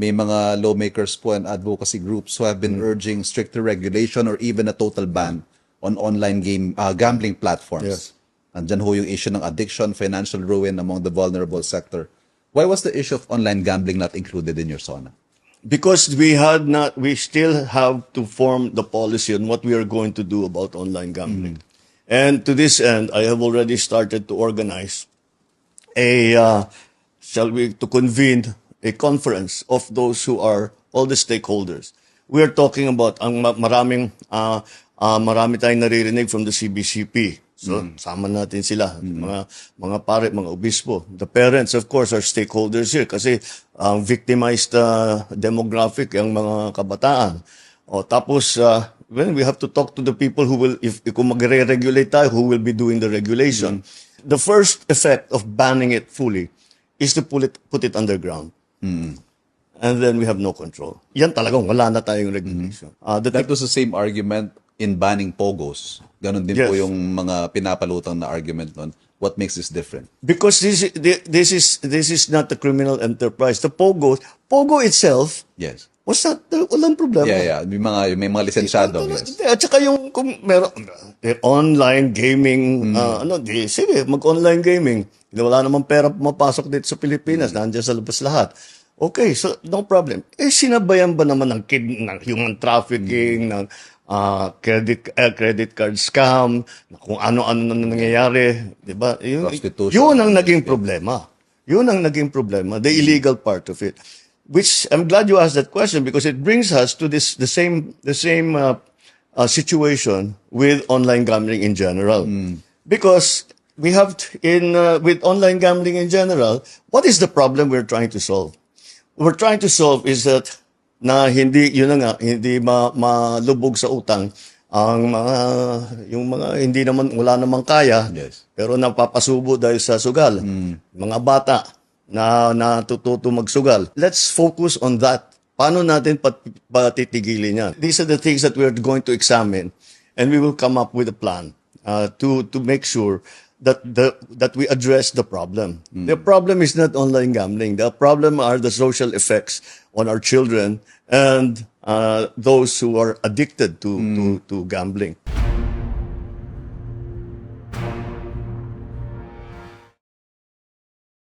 may mga lawmakers po and advocacy groups who have been urging stricter regulation or even a total ban on online game uh, gambling platforms. Yes. Andyan ho yung issue ng addiction, financial ruin among the vulnerable sector. Why was the issue of online gambling not included in your SONA? Because we had not, we still have to form the policy on what we are going to do about online gambling. And to this end, I have already started to organize a, uh, shall we, to convene a conference of those who are all the stakeholders. We are talking about ang ma- maraming, uh, uh, marami tayong naririnig from the CBCP. So, sama natin sila, mga mga pare, mga obispo. The parents, of course, are stakeholders here kasi ang victimized uh, demographic ang mga kabataan. O, tapos, uh, well, we have to talk to the people who will, if, if kung magre-regulate tayo, who will be doing the regulation. The first effect of banning it fully is to put it, put it underground. And then we have no control. Yan talagang wala na tayong regulation. Uh, the That was the same argument in banning pogos. Ganon din po Yes. yung mga pinapalutang na argument nun. What makes this different? because this is, this is this is not a criminal enterprise. The Pogo, Pogo itself Yes. Was not walang problema. Yeah, yeah. May mga, may mga lisensyado. Yes. At saka yung kung meron eh, online gaming, Mm. ah, ano, di, sige, mag-online gaming. Wala namang pera pumapasok dito sa Pilipinas, nandiyan sa labas lahat. Okay, so no problem. Eh, sinabayan ba naman ng kid, ng human trafficking, ng ah, credit eh, credit card scam, na kung ano-ano na nangyayari, 'di ba? Yun, yun ang naging problema. Yun ang naging problema, the illegal part of it. Which I'm glad you asked that question because it brings us to this the same the same uh, uh, situation with online gambling in general. Because we have t- in uh, with online gambling in general, what is the problem we're trying to solve? What we're trying to solve is that na hindi yun na nga hindi ma, malubog sa utang ang mga yung mga hindi naman wala namang kaya Yes. pero napapasubo dahil sa sugal. Mga bata na natututo magsugal. Let's focus on that. Paano natin pat, patitigilin yan? These are the things that we're going to examine and we will come up with a plan uh, to to make sure that the that we address the problem. The problem is not online gambling. The problem are the social effects on our children and uh, those who are addicted to, to, to gambling.